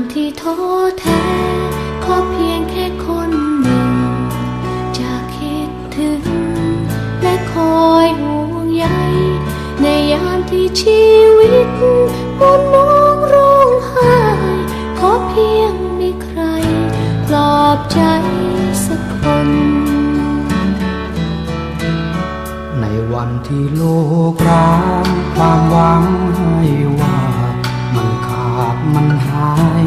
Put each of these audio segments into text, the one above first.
ามที่ท้อแท้ ขอเพียงแค่คนหนึ่ง จะคิดถึง และคอยห่วงใยในยามที่ชีวิตมนมองร้องไห้ขอเพียงมีใครปลอบใจสักคน ในวันที่โลกร้างความหวังให้ว่ามันขาดมันหาย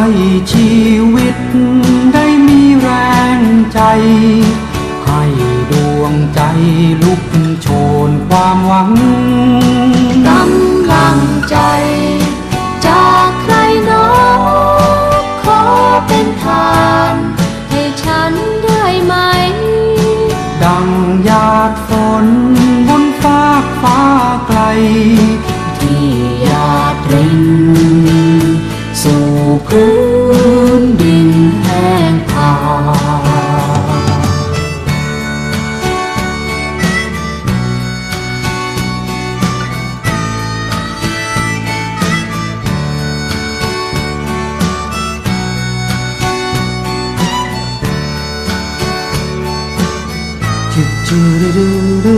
ให้ชีวิตได้มีแรงใจ ให้ดวงใจลุกโชนความหวังกำลังใจ จากใครหนอขอเป็นทาน ให้ฉันได้ไหม ดังหยาดฝนบนฟากฟ้าไกล ที่หยาดริน พื้นดินแห้งผากจุดจุดดูดู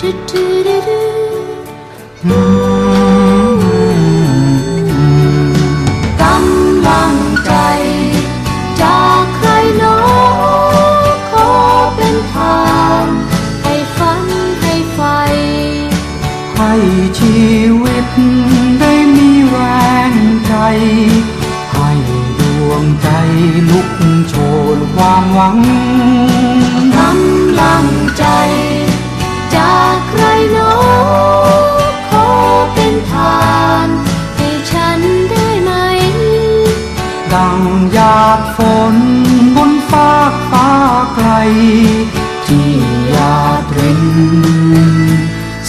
จุดจุด วังกำลังใจ จากใครหนอขอเป็นทานให้ฉันได้ไหม ดังหยาดฝนบนฟากฟ้าไกล ที่หยาดริน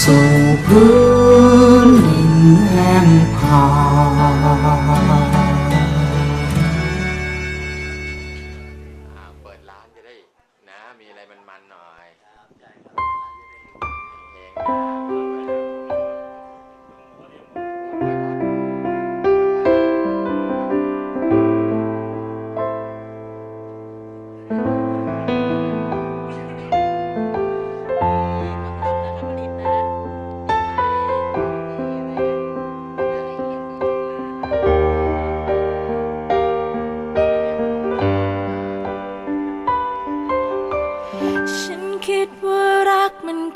สู่พื้น มีอะไรมันๆหน่อยเพลงๆ